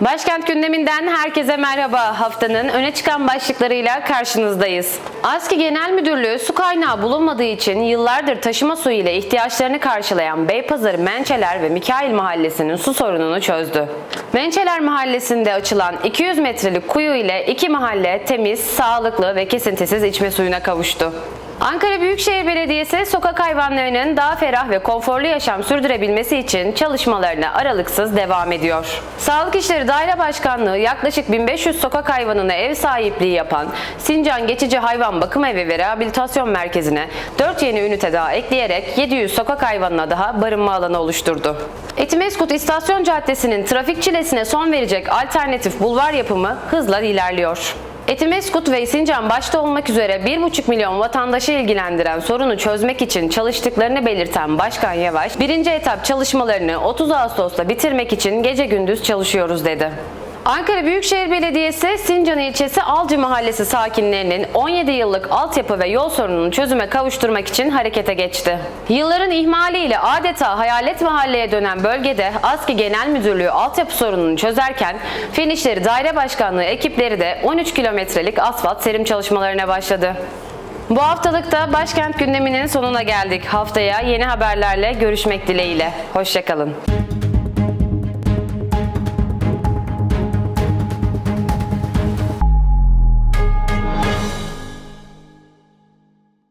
Başkent gündeminden herkese merhaba. Haftanın öne çıkan başlıklarıyla karşınızdayız. ASKİ Genel Müdürlüğü su kaynağı bulunmadığı için yıllardır taşıma suyu ile ihtiyaçlarını karşılayan Beypazarı Mençeler ve Mikail Mahallesi'nin su sorununu çözdü. Mençeler Mahallesi'nde açılan 200 metrelik kuyu ile iki mahalle temiz, sağlıklı ve kesintisiz içme suyuna kavuştu. Ankara Büyükşehir Belediyesi sokak hayvanlarının daha ferah ve konforlu yaşam sürdürebilmesi için çalışmalarına aralıksız devam ediyor. Sağlık İşleri Daire Başkanlığı yaklaşık 1500 sokak hayvanına ev sahipliği yapan Sincan Geçici Hayvan Bakım Evi ve Rehabilitasyon Merkezi'ne 4 yeni ünite daha ekleyerek 700 sokak hayvanına daha barınma alanı oluşturdu. Etimeskut İstasyon Caddesi'nin trafik çilesine son verecek alternatif bulvar yapımı hızla ilerliyor. Etimeskut ve Sincan başta olmak üzere 1,5 milyon vatandaşı ilgilendiren sorunu çözmek için çalıştıklarını belirten Başkan Yavaş, birinci etap çalışmalarını 30 Ağustos'ta bitirmek için gece gündüz çalışıyoruz dedi. Ankara Büyükşehir Belediyesi Sincan ilçesi Alcı Mahallesi sakinlerinin 17 yıllık altyapı ve yol sorununu çözüme kavuşturmak için harekete geçti. Yılların ihmaliyle adeta hayalet mahalleye dönen bölgede ASKİ Genel Müdürlüğü altyapı sorununu çözerken Fen İşleri Daire Başkanlığı ekipleri de 13 kilometrelik asfalt serim çalışmalarına başladı. Bu haftalıkta başkent gündeminin sonuna geldik. Haftaya yeni haberlerle görüşmek dileğiyle. Hoşçakalın.